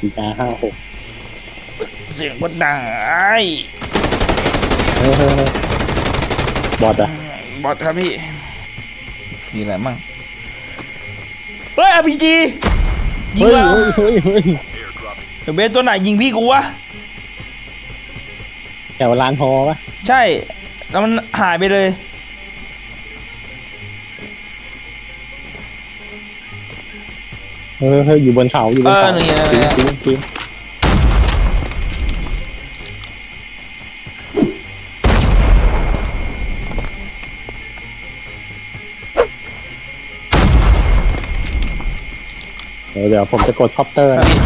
สี่ห้าห้าหกเสียงก็ดังไอ้เฮ้ยเฮ้ยเฮ้ยบอดอะบอสครับพี่ มีอะไรมั่งเฮ้ยอาพีจียิงเฮ้ยแล้วเฮ้ยเฮ้ยเฮ้ยเดี๋ยวเบสตัวไหนยิงพี่กูวะ แถวลานฮอปะใช่ แล้วมันหายไปเลย เฮ้ยเฮ้ยอยู่บนเขาอยู่บนเขาเออนี่นะจริงจริงจริงเดี๋ยวเดี๋ยวผมจะกดคอปเตอร์ครับนะพี่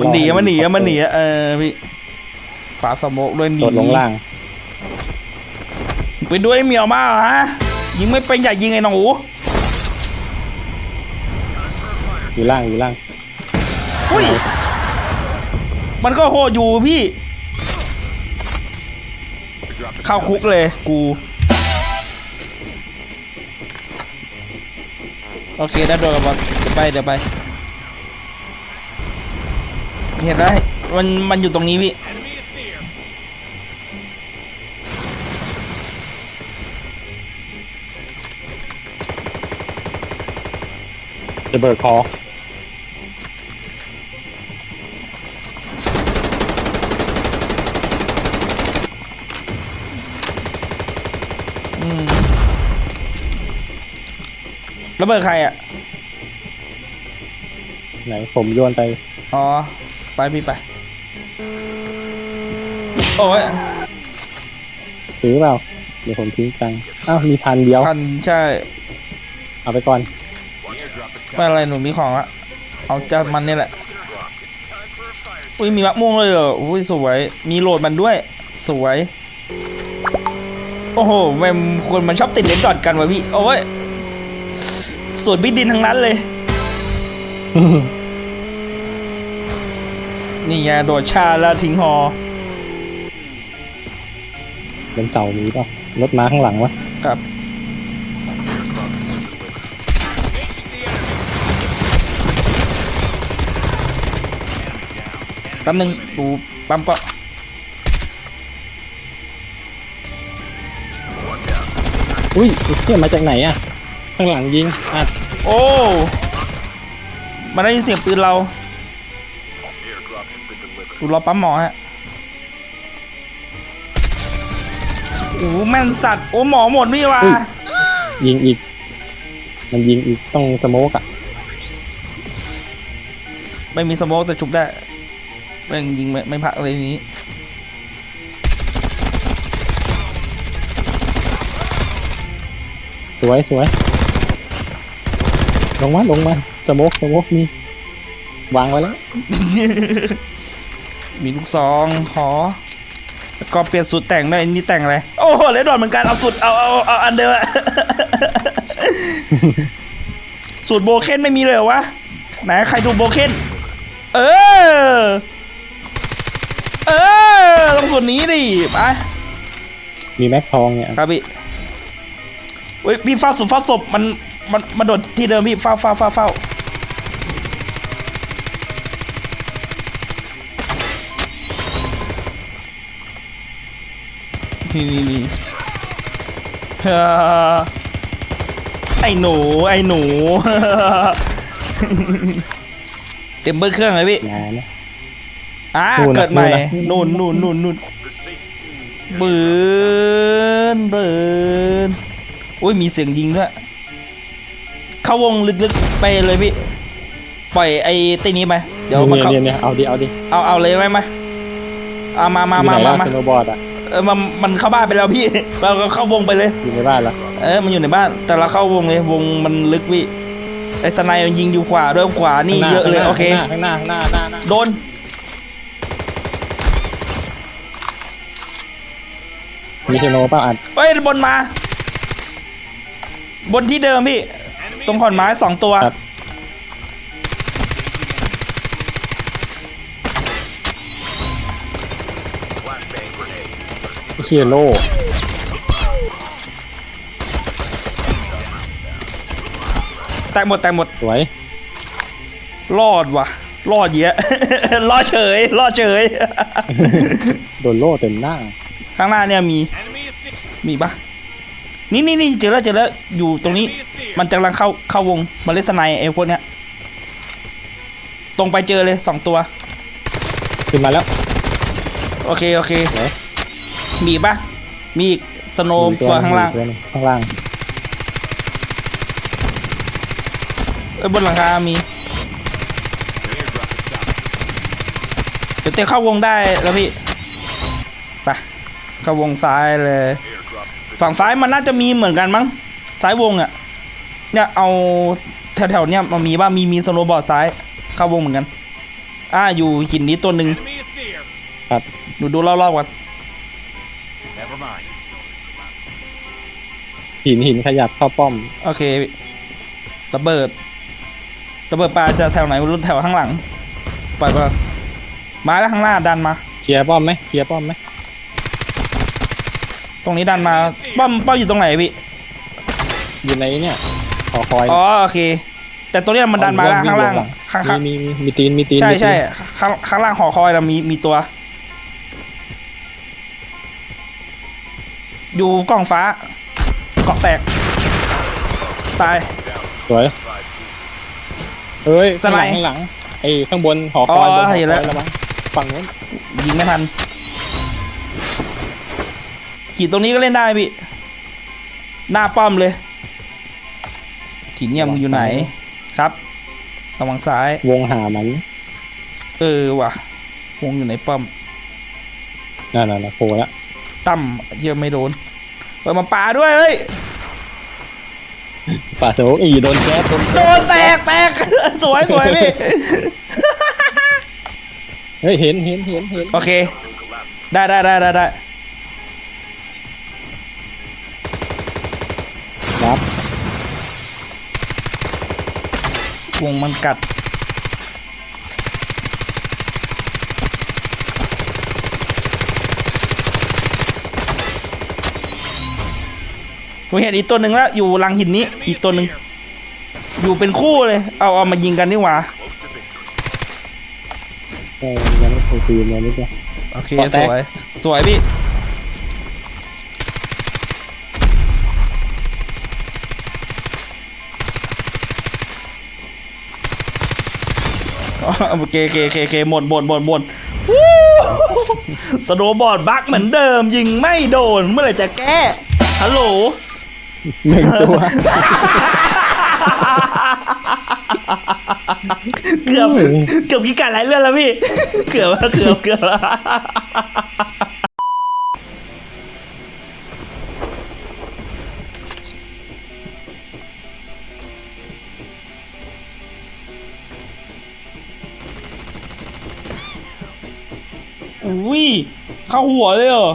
มันหนีอะมันหนีอะมันหนีอะเออพี่ฝาสโมกด้วยหนี โดดลงล่าง ไปด้วยเหมียวมากเหรอฮะยิงไม่เป็นอย่ายิงไอ้หนูอยู่ล่างอยู่ล่างอุ้ยมันก็โหดอยู่พี่ เข้าคุกเลยกูโอเคได้โดนกับบอลเดี๋ยวไปเดี๋ยวไปเห็นได้มันมันอยู่ตรงนี้พี่ จะเบิร์คออืมระเบิดใครอะ ไหนผมโยนไปอ๋อ ไปพี่ไป โอ้ยซื้อเปล่า เดี๋ยวผมทิ้งตังค์อ้าวมีพันเดียว พันใช่ เอาไปก่อน ไม่อะไรหนูมีของละเอาจะมันนี่แหละ อุ้ยมีมะม่วงเลยเหรอ อุ้ยสวย มีโหลดมันด้วย สวย โอ้โหแม่งคนมันชอบติดเลนส์ดอทกันวะพี่ โอ้ยส่วนพี่ดินทั้งนั้นเลย นี่ไงโดดชาแล้วทิ้งหอเป็นเสามีเปล่ะรถม้าข้างหลังวะ ครับ แป๊บนึงดูปั๊มก็อุ้ยไอ้เที่ยมาจากไหนอะข้างหลังยิงอัดโอ้มันได้ยินเสียงปืนเราดูรอปั๊มหมอฮะโอ้โหแม่นสัตว์โอ้หมอหมดนี่ว่ะยิงอีก มันยิงอีกต้องสโมกอะไม่มีสโมกแต่ชุบได้ แม่งยิงไม่ไม่พักเลยทีนี้ สวยสวยลงมาลงมาสโมกสโมกมีวางไว้แล้ว มีลูกซองขอแล้วก็เปลี่ยนสูตรแต่งด้วยอันนี่แต่งอะไรโอ้โหเลดดอนเหมือนกันเอาสูตรเอาเอาเอาอันเดิมอะ สูตรโบเคนไม่มีเลยเหรอวะไหนใครดูโบเคนเออเอ อต้องสูตรนี้ดิไปมีแม็กทองเนี่ยครับพี่เฮ้ยพี่เฝ้าศพเฝ้าศพมันมันมันโดดที่เดิมพี่เฝ้าเฝ้าเฝ้าเฝ้านี่นี่นี่เฮ้อไอ้หนูไอ้หนู เต็มเบิ้ลเครื่องเลยพี่นานนะ อ่านู่นน่ะเกิดใหม่นู่นู่นนน่ะนู่นนู่นนู่นบืนบืนอุ้ยมีเสียงยิงด้วย เข้าวงลึกๆไปเลยพี่ ปล่อยไอ้ตีนี้ไปเดี๋ยวมาเนี่ยเข้าเนี่ยเนี่ยเอาดิ เอาดิเอาเอาเลยไหมมาเอามามามาอยู่ไหนมาล่ะมาสโนว์บอร์ดอะเออมันมันเข้าบ้านไปแล้วพี่ เราก็เข้าวงไปเลย อยู่ในบ้านละเออมันอยู่ในบ้าน แต่เราเข้าวงเลยวงมันลึกพี่ไอ้สไนมันยิงอยู่ขวาด้วยขวานี่เยอะเลยโอเค ข้างหน้าข้างหน้าข้างหน้าข้างหน้าโดน มีสโนว์เปล่าอัดเฮ้ยบนมา บนที่เดิมพี่ ตรงขอนไม้สองตัวครับเชียโลแตกหมดแตกหมด สวย รอดว่ะ รอดเยอะ รอดเฉย รอดเฉย โดนโล่เต็มหน้า ข้างหน้าเนี่ยมีมีปะนี่นี่นี่เจอแล้วเจอแล้วอยู่ตรงนี้ มันกำลังเข้าเข้าวงมาเลสไนไอ้พวกเนี้ยตรงไปเจอเลยสองตัว ขึ้นมาแล้ว โอเคโอเคสวยมีอีกปะมีอีกสโนว์มีตัวข้างล่างมีตัวหนึ่ข้างล่างเอ้ยบนหลังคา มีเดี๋ยวเตะเข้าวงได้แล้วพี่ ไป เข้าวงซ้ายเลย ฝั่งซ้ายมันน่าจะมีเหมือนกันมั้ง ซ้ายวงอะ่ะ เนี่ยเอาแถวๆเนี่ยมันมีว่ามีมีสโนว์บอร์ดซ้าย เข้าวงเหมือนกัน อ่าอยู่หินนี้ตัวหนึ่ง Enemy is near. ครับดูดูรอบๆก่อน Never mind. หินหินขยับเข้าป้อม โอเคพี่ระเบิดระเบิดปลาจะแถวไหนไม่รู้แถวข้างหลังปล่อยไปก่อนมาแล้วข้างหน้าดันมาเคลียร์ป้อมไหมเคลียร์ป้อมไหม ตรงนี้ดันมาป้อมป้อมอยู่ตรงไหนพี่อยู่ในเนี่ยขอคอยอ๋อโอเค แต่ตัวเนี้ยมันดันมาแล้วข้างล่างข้างข้างมีมีมีตีนมีตีนใช่มีตีนใช่ข้างข้างล่างหอคอยนะมีมีตัว อยู่กล่องฟ้าเกาะแตก ตายสวยเอ้ยสข้างไนหลังด์ข้างหลังไอ้ข้างบนหอคอยอ๋อบนหอเห็นคแล้อยวระวังฝั่งนู้นยิงไม่ทัน ขี่ตรงนี้ก็เล่นได้พี่ หน้าป้อมเลย ขี่เนี่ยมึงอยู่ไหนครับระวังซ้าย วงหามัน เออว่ะ วงอยู่ในป้อมนั่นน่ะนะโผล่แล้วตั้มเยอะไม่โดนเปิดมาปาด้วยเฮ้ยป่าโซอีโดนแก๊สโดนโดแก๊สนแตกแตกสวยสวยพี่เฮ้ยเห็นเห็นเห็นเห็นโอเค ได้ได้ได้ได้ได้ วงมันกัด ผมเห็นอีกตัวหนึ่งแล้วอยู่หลังหินนี้ Enemy อีก is ตัวหนึ่ง near. อยู่เป็นคู่เลย เอาเอามายิงกันดีกว่าเออยังไม่เคยตีนเลยนี่จ้ะโอเคปอแตสกวย สวยพี่ โอเคโอเคโอเคโอเคหมดหมดหมดหมดวู้สโนว์บอร์ดบักเหมือนเดิม ยิงไม่โดนเมื่อไหร่จะแก้ฮัลโหล หนึ่งตัว เกือบเกือบพิการหลายเรื่องแล้วพี่ เกือบเกือบเกือบ อุ้ยเข้าหัวเลยเหรอ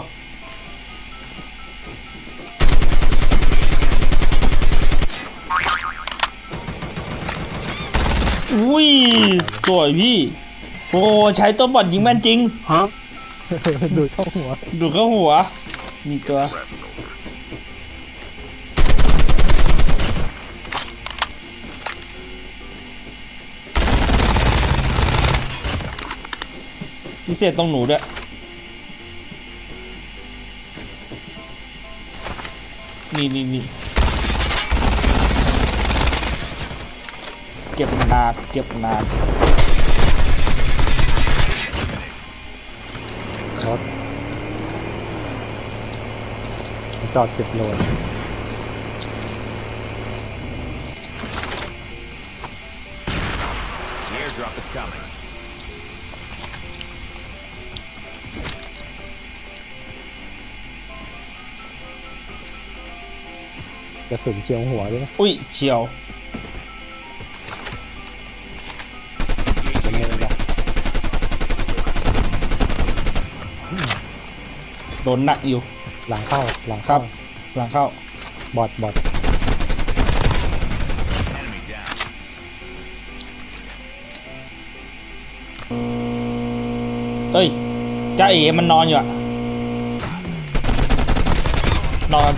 อุ้ยสวยพี่ โอ้ใช้ตัวบอดยิงแม่นจริงดูดเข้าหัว ดูเข้าหัว มีตัว พิเศษตรงหนูด้วย นี่นี่นี่เก็บนานเก็บนานรถจอดเก็บโลน กระสุนเฉียวหัวด้วยนะอุ้ยเฉียวเป็นไงล่ะโดนหนักอยู่ หลังเข้าหลังครัเข้าบหลังเข้า บอดบอด Enemy down. เอ้ยจ้าเอ๋มันนอนอยู่อะนอน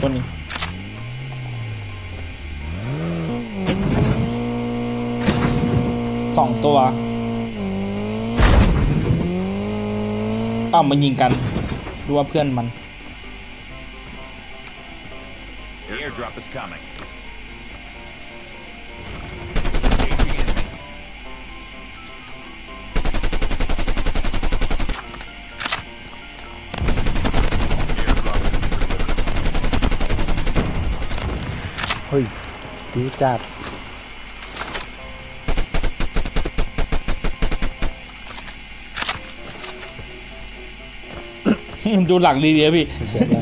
คนหนึ่ง สองตัวอ้าวมันยิงกันดูว่าเพื่อนมัน The airdrop is coming. Engaging enemies. เฮ้ยดีจัด ดูหลังดีๆพี่เสียได้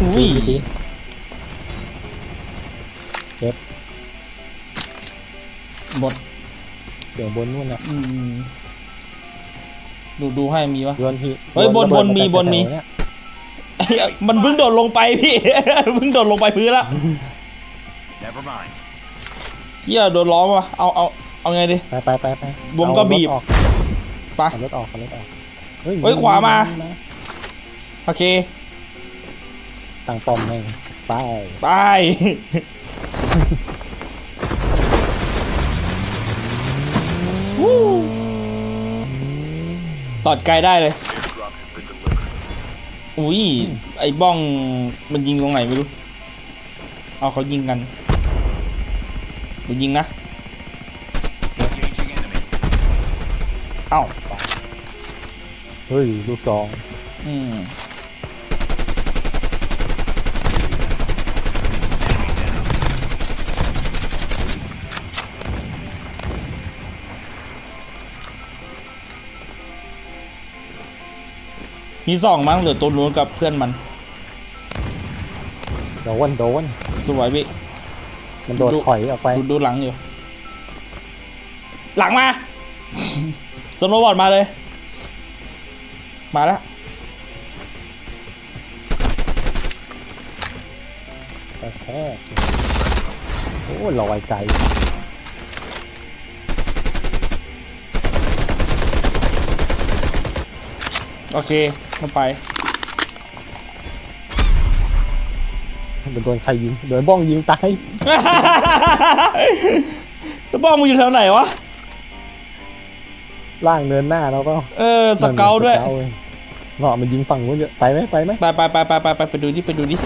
อุ้ยดีเก็บหมดเสียงบนนู่นนะอืมดูดูให้มีวะโยนทีเฮ้ยบนโระเดบนมีาจากบนมีแถวเยมันเพิ่งโดดลงไปพี่เพิ่งโดดลงไปพื้นละ Never mind. เฮียโดนล้อมวะเอาเอาเอาไงดีไปไปไปไปวงก็บีบเอารถออก ไปเอารถออกเอารถออกเฮ้ยขวามา โอเคตั้งป้อมให้ไปไป วู้ตอดไกลได้เลย อุ้ย ไอ้บ้องมันยิงตรงไหนไม่รู้ เอาเขายิงกันกูยิงนะ เอ้าเฮ้ย ลูกซองอืมมีสองมั้งเหลือตัวนู้นกับเพื่อนมัน โดนโดนสวยพี่มันโดดดูถอยออกไป ดูดูหลังอยู่ หลังมา สโนว์บอร์ดมาเลย มาแล้วกระแทกโอ้ลอยไกลโอเคมาไปมันโดนใครยิงโดนบ้องยิงตาย ตะบ้องมึงอยู่แถวไหนวะ ล่างเนินหน้าเราก็เออสเกลด้วยสเกลเว้เงาะมันยิงฝั่งนู้นเยอะไปไหมไปไหมไปไปไปไปไปไปไปดูดิไปดูดิ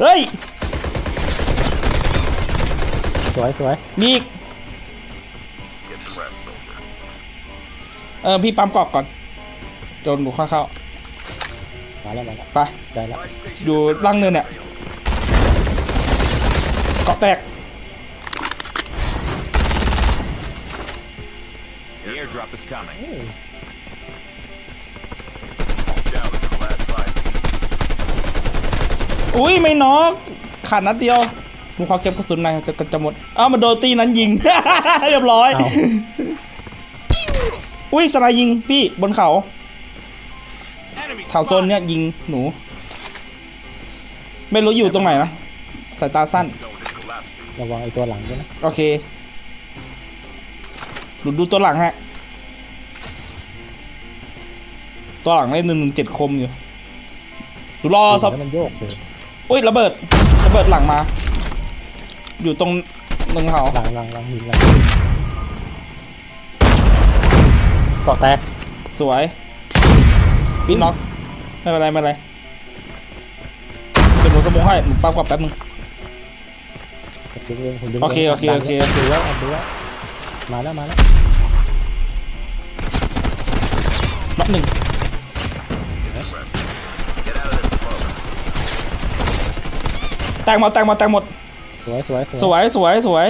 เฮ้ยสวยสวยมีอีกเออพี่ปั๊มกรอกก่อนโดนหนูเข้าเข้ามาแล้วมาแล้วไปได้แล้วอยู่ล่างเนินเนี่ยเกาะแตก airdrop is coming. อุ้ยไม่น็อกขาดนัดเดียวมึงขอเก็บกระสุนหน่อยจะจะหมดอ้าวมันโดนตีนั้นยิง เรียบร้อย เอา อุ้ยสไนด์ยิงพี่บนเขา Enemy แถวโซนเนี้ยยิงหนู ไม่รู้อยู่ตรงไหนนะสายตาสั้นระวังไอ้ตัวหลังด้วยนะ โอเคดูดูตัวหลังฮะ ตัวหลังได้หนึ่งหนึ่งเจ็ดคมอยู่ดูรอสับแล้วมันโยกเลยอุ้ยระเบิดระเบิดหลังมา อยู่ตรงหนึ่งเขาหลังหลังหลังหินหลังเกาะแตกสวยพี่น็อกไม่เป็นไรไม่เป็นไรเดี๋ยวหนูสมองให้หนูปั๊มกลับแป๊บนึง ผมดึงเองผมดึงโอเคโอเคโอเคโอเค ดูแล้วดูแล้วมาแล้วมาแล้ว น็อกหนึ่ง แตกหมดแตกหมดแตกหมด สวยสวยสวยสวยสวย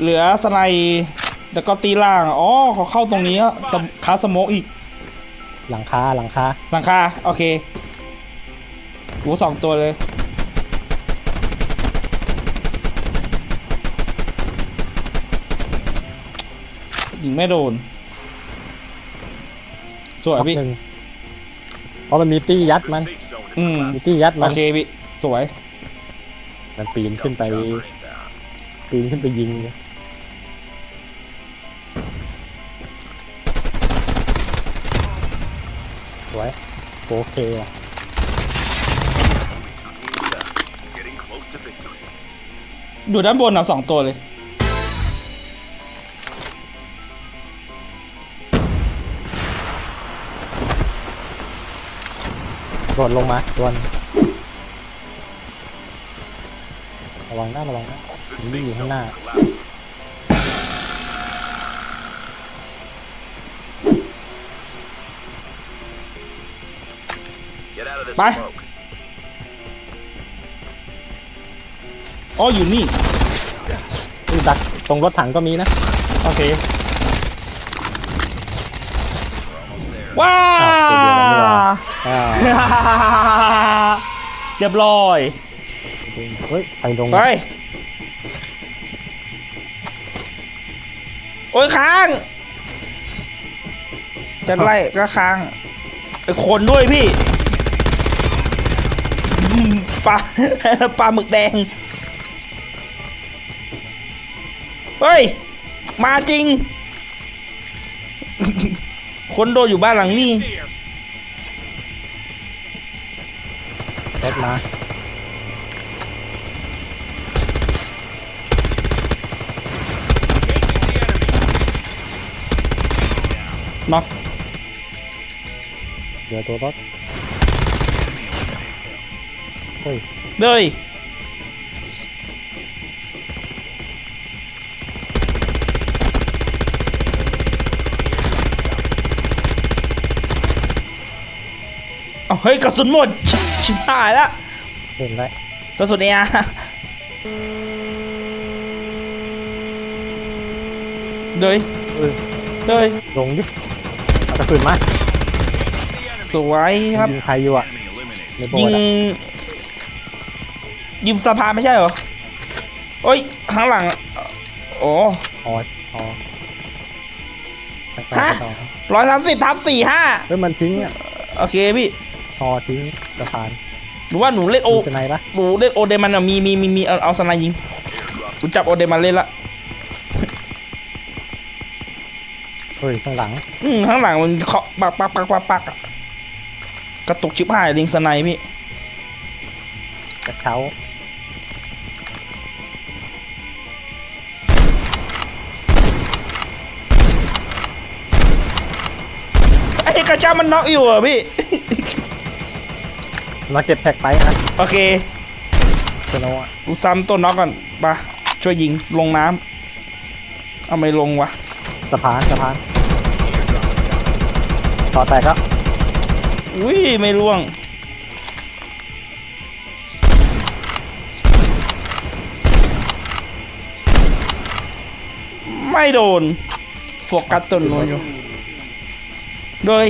เหลือสไนด์แล้วก็ตีล่าง อ๋อเขาเข้าตรงนี้อะสมคาสโมกอีก หลังคาหลังคาหลังคา โอเคหูสองตัวเลย ยิงไม่โดน สวยพี่ หนึ่งเพราะมันมีตี้ยัดมัน อืม มีตี้ยัดโอมันเคพี่ สวย มันปีนขึ้นไป ปีนขึ้นไปยิงเลยสวยโอเคว่ะอยู่ด้านบนอะสองตัวเลยโดดลงมาตัวหนึง ระวังหน้าระวังหน้ามันวิ่งอยู่ข้างหน้าไปอ๋ออยู่นี่นี่ดักตรงรถถังก็มีนะ โอเค ว้าอ้าวตัวเดียวกันนี่หว่าอ้าวเรียบร้อย เฮ้ยไปลงไปโอ้ยค้าง จะไล่ก็ค้างไอ้คนด้วยพี่อืมปลาปลาหมึกแดง เฮ้ย มาจริง คนโดนอยู่บ้านหลังนี้ Here. รถมา น็อกเหลือตัวรถเฮ้ยเลยเอาเฮ้ยกระสุนหมดชิชิบหายละเห็นได้กระสุนเอร์เดยเออเดยลงดิเอาก ระสุนมา The enemy. สวยครับ ยิงใครอยู่อะ Enemy eliminated. ในโบยิสงถ์อะยิงสะพานไม่ใช่เหรอโอ้ยข้างหลังโอ้อ๋ออ๋อไปไปฮะต่อร้อยสามสิบทับสี่ห้าเฮ้ยมันทิ้งอะโอเคพี่พอทิ้งสะพานหนูว่าหนูเล่นโอมีสไนปะหนูเล่นโอเดมันอะมีมีมีมีเอาเอาสไนยิงหนูจับโอเดมันเล่นละ เฮ้ยข้างหลัง อืมข้างหลังมันเคาะปักปักปักปักปักอะกระตุกชิบหายลิงสไนพี่ กระเช้าไอ้กระเจ้ามันน็อกอยู่อะพี่ มาเก็บแท็กไปนะโอเคสโนว์อะกูซ้ำตัวน็อกก่อนไปะช่วยยิงลงน้ำเอาไม่ลงวะสะพานสะพาน ต่อแตกแล้วอุ้ยไม่ร่วง ไม่โดนโฟกัสต้นนู้นอยู่ โดย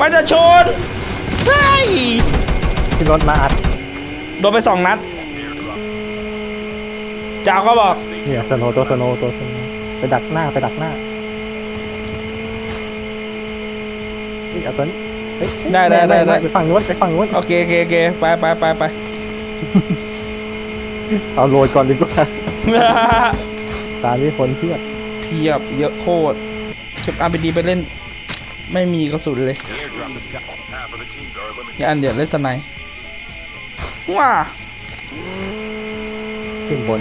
มันจะชนเฮ้ยที่รถมาอัดโดนไปสองนัดจ้าก็บอกเนี่ยสโนว์ตัวสโนว์ตัวสโนว์ไปดักหน้าไปดักหน้า เฮ้ยเอาตัวนี้เฮ้ยได้ได้ได้ได้ไปฝั่งนู้นไปฝั่งนู้นโอเคโอเคโอเคไปไปไปไป เอาโรยก่อนดีกว่าตานี้คนเทียบเพียบเยอะโคตรเก็บอาร์พีดีไปเล่น ไม่มีกระสุนเลย The airdrop is coming. Half of the teams are eliminated. อย่าอันเดียวเล่นสไนป์ว้าขึ้นบน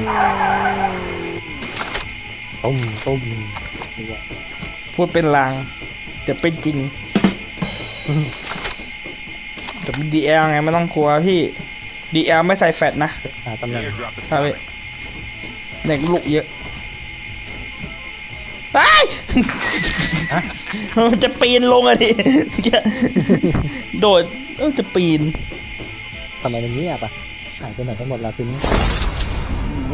ตุ้มตุ้มนี่แหละพูดเป็นลางจะเป็นจริง แต่ดีเอลไงไม่ต้องกลัวพี่ดีเอลไม่ใส่แฟตนะหาตำแห The น่ง airdrop is ใช่พี่ coming. เด็กลูกเยอะไอ้ฮะ มันจะปีนลงอะดิโดดเออจะปีนทำไมมันเงียบอะหายไปไหนทั้งหมดแล้วทีนี้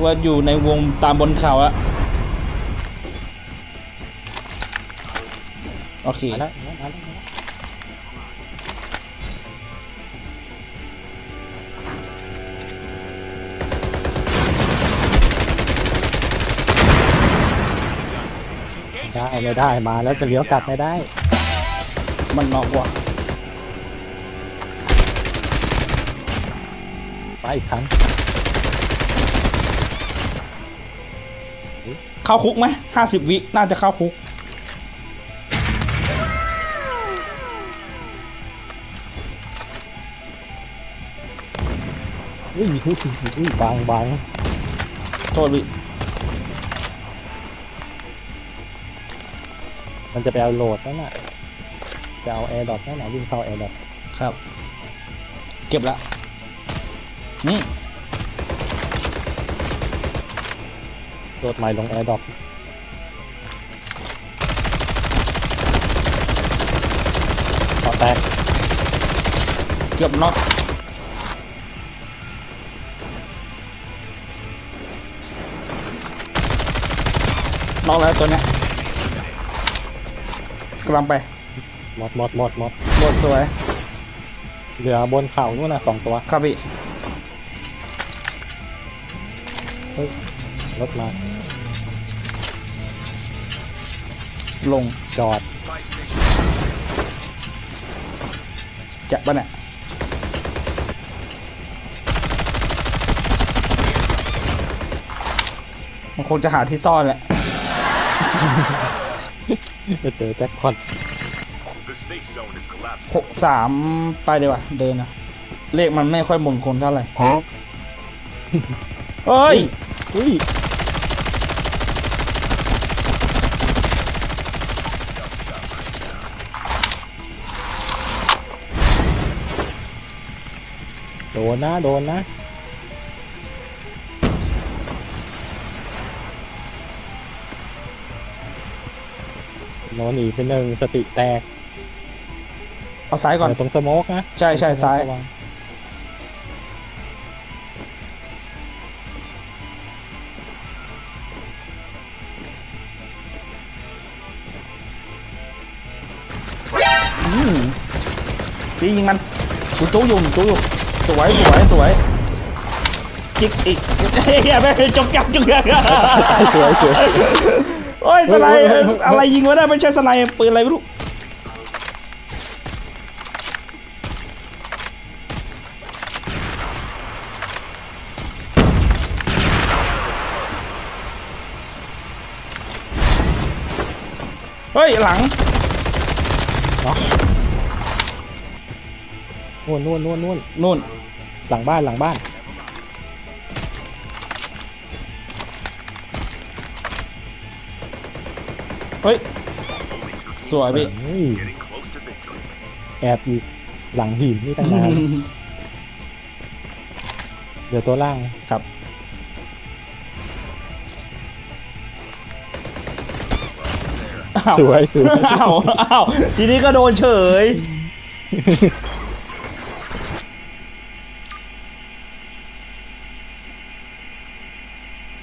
ว่าอยู่ในวงตามบนเขาอะโอเค มาแล้วมาแล้ว ได้ไม่ได้มาแล้วจะเลี้ยวกลับไม่ได้ มันนอกว่ะไปอีกครั้งเข้าคุกไหมห้าสิบวิน่าจะเข้าคุกอุ้ยอุ้ยอุ้ยบางบางโทษพี่ มันจะไปเอาโหลดนั่นน่ะจะเอาแอร์ดรอปนั่นน่ะวิ่งเข้าแอร์ดรอปครับ เก็บละนี่โหลดใหม่ลงแอร์ดรอปต่อแตกเกือบน็อกน็อกแล้วตัวเนี้ย กำลังไปหมดหมดหมดหมดบทสวยเหลือบนเขานู่นน่ะสองตัวครับพี่เฮ้ยรถมาลงจอด Buy station. จะปะเนี่ยมันคงจะหาที่ซ่อนแหละ จะเจอแจ็คพอต The safe zone is collapsing. หกสามไปดีกว่าเดินนะเลขมันไม่ค่อยมงคลเท่าไหร่ฮะเฮ้ยอุ้ยโดนนะ โดนนะ โนหนีไปหนึ่งสติแตกเอาซ้ายก่อน เดี๋ยวตรงสโมกนะใช่ใช่ซ้าย ระวังอืมพี่ยิงมันกูจู้อยู่จู้อยู่สวยสวยสวยจิกอีกเฮ้ยอย่าไปจกจับจกจับสวยสวย โอ้ยสไลด์เฮ้ยเฮ้ยเฮ้ยอะไรยิงวะเนี่ยไม่ใช่สไลด์ปืนอะไรไม่รู้เฮ้ย หลังนู่นนู่นนู่นนู่นนู่น หลังบ้านหลังบ้าน เฮ้ย สวยพี่ เฮ้ย Getting close to victory. แอบอยู่หลังหินนี่ตั้งนานเดี๋ยวตัวล่างครับ อ้าวสวยสวยอ้าวอ้าวทีนี้ก็โดนเฉย